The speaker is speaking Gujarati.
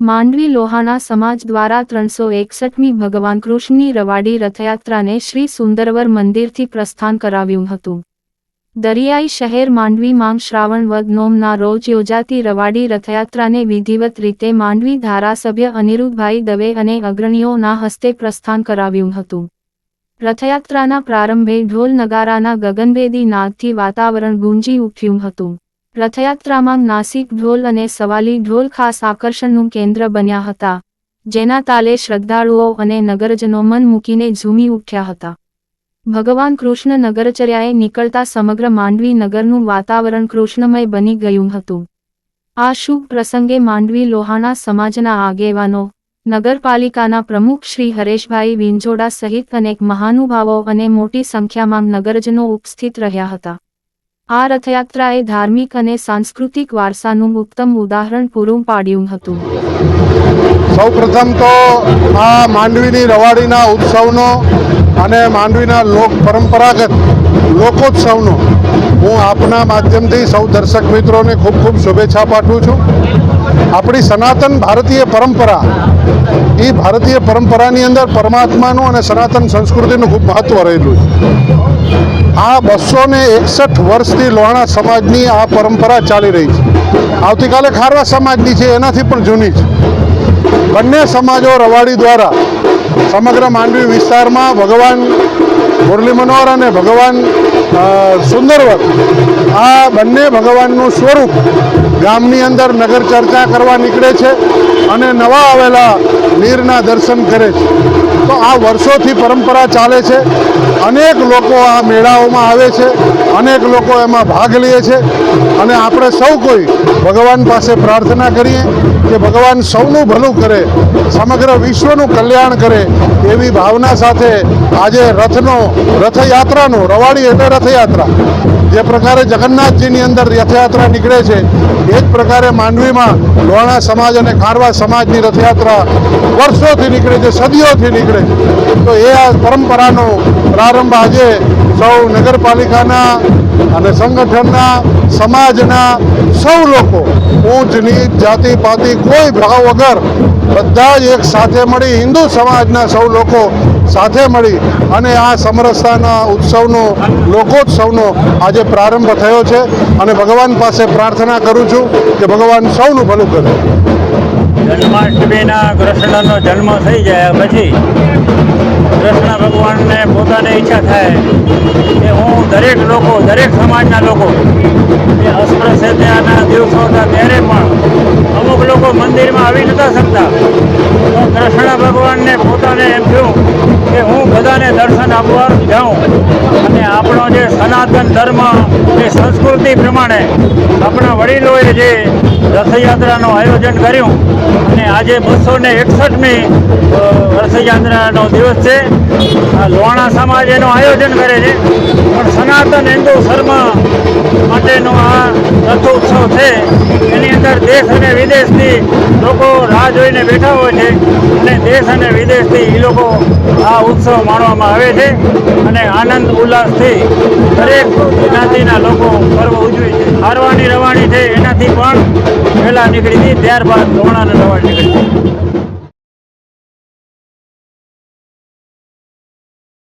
માંડવી લોહાણા સમાજ દ્વારા ત્રણસો એકસઠમી ભગવાન કૃષ્ણની રવાડી રથયાત્રાને શ્રી સુંદરવર મંદિરથી પ્રસ્થાન કરાવ્યું હતું. દરિયાઈ શહેર માંડવી માંગ શ્રાવણ વદ નોમના રોજ યોજાતી રવાડી રથયાત્રાને વિધિવત રીતે માંડવી ધારાસભ્ય અનિરુદ્ધભાઈ દવે અને અગ્રણીઓના હસ્તે પ્રસ્થાન કરાવ્યું હતું. રથયાત્રાના પ્રારંભે ઢોલ નગારાના ગગનભેદી નાદથી વાતાવરણ ગુંજી ઉઠ્યું હતું. રથયાત્રામાં નાસિક ઢોલ અને સવાલી ઢોલ ખાસ આકર્ષણનું કેન્દ્ર બન્યા હતા, જેના તાલે શ્રદ્ધાળુઓ અને નગરજનો મન મૂકીને ઝૂમી ઉઠ્યા હતા. ભગવાન કૃષ્ણ નગરચર્યાએ નીકળતા સમગ્ર માંડવી નગરનું વાતાવરણ કૃષ્ણમય બની ગયું હતું. આ શુભ પ્રસંગે માંડવી લોહાણા સમાજના આગેવાનો, નગરપાલિકાના પ્રમુખ શ્રી હરેશભાઈ વિંજોડા સહિત અનેક મહાનુભાવો અને મોટી સંખ્યામાં નગરજનો ઉપસ્થિત રહ્યા હતા. આ રથયાત્રાએ ધાર્મિક અને સાંસ્કૃતિક વારસાનું ઉત્તમ ઉદાહરણ પૂરું પાડ્યું હતું. સૌપ્રથમ તો આ માંડવીની રવાડીના ઉત્સવનો અને માંડવીના લોક પરંપરાગત લોકોત્સવનો હું આપના માધ્યમથી સૌ દર્શક મિત્રોને ખૂબ ખૂબ શુભેચ્છા પાઠવું છું. આપણી સનાતન ભારતીય પરંપરા, એ ભારતીય પરંપરાની અંદર પરમાત્માનું અને સનાતન સંસ્કૃતિનું ખૂબ મહત્ત્વ રહેલું છે. આ બસો ને એકસઠ વર્ષથી લોહાણા સમાજની આ પરંપરા ચાલી રહી છે. આવતીકાલે ખારવા સમાજની છે, એનાથી પણ જૂની છે. બંને સમાજો રવાડી દ્વારા સમગ્ર માંડવી વિસ્તારમાં ભગવાન મુરલી મનોહર અને ભગવાન સુંદરવર આ બંને ભગવાનનું સ્વરૂપ ગામની અંદર નગર ચર્ચા કરવા નીકળે છે અને નવા આવેલા નીરના દર્શન કરે છે. તો આ વર્ષોથી પરંપરા ચાલે છે. અનેક લોકો આ મેળાઓમાં આવે છે. અનેક લોકો એમાં ભાગ લે છે. અને આપણે સૌ કોઈ ભગવાન પાસે પ્રાર્થના કરીએ કે ભગવાન સૌનું ભલું કરે, સમગ્ર વિશ્વનું કલ્યાણ કરે એવી ભાવના સાથે આજે રથનો, રથયાત્રાનો, રવાડી એટલે રથયાત્રા. જે પ્રકારે જગન્નાથજીની અંદર રથયાત્રા નીકળે છે, એ જ પ્રકારે માંડવીમાં લોણા સમાજ અને ખારવા સમાજની રથયાત્રા વર્ષોથી નીકળે છે, સદીઓથી નીકળે છે તો એ આ પરંપરાનો પ્રારંભ આજે સૌ નગરપાલિકાના અને સંગઠનના સમાજના સૌ લોકો, ઊંચ, નીચ, જાતિ, પાતિ, કોઈ ભાવ વગર બધા જ એક સાથે મળી, હિન્દુ સમાજના સૌ લોકો સાથે મળી અને આ સમરસતાના ઉત્સવનો, લોકોત્સવનો આજે પ્રારંભ થયો છે. અને ભગવાન પાસે પ્રાર્થના કરું છું કે ભગવાન સૌનું ભલું કરે. જન્માષ્ટમીના કૃષ્ણનો જન્મ થઈ જાય પછી કૃષ્ણ ભગવાનને પોતાને ઈચ્છા થાય કે હું દરેક લોકો, દરેક સમાજના લોકો એ અસ્પૃશ્યતાના દિવસો હતા ત્યારે પણ લોકો મંદિરમાં આવી નતા શકતા. તો કૃષ્ણ ભગવાનને પોતાને એમ થયું કે હું બધાને દર્શન આપવા જાઉં. અને આપણો જે સનાતન ધર્મ એ સંસ્કૃતિ પ્રમાણે આપણા વડીલોએ જે રથયાત્રાનું આયોજન કર્યું. અને આજે બસો ને એકસઠમી રથયાત્રાનો દિવસ છે. આ લોહાણા સમાજ એનું આયોજન કરે છે. પણ સનાતન હિન્દુ ધર્મ માટેનો આ રથોત્સવ છે. એની અંદર દેશ અને વિદેશથી લોકો રાહ જોઈને બેઠા હોય છે અને દેશ અને વિદેશથી એ લોકો આ ઉત્સવ માણવામાં આવે છે અને આનંદ ઉલ્લાસથી દરેક જ્ઞાતિના લોકો પર્વ ઉજવે છે. હારવાની રવાણી છે એનાથી પણ પહેલાં નીકળી હતી, ત્યારબાદ લોણાને રવાણી નીકળી હતી.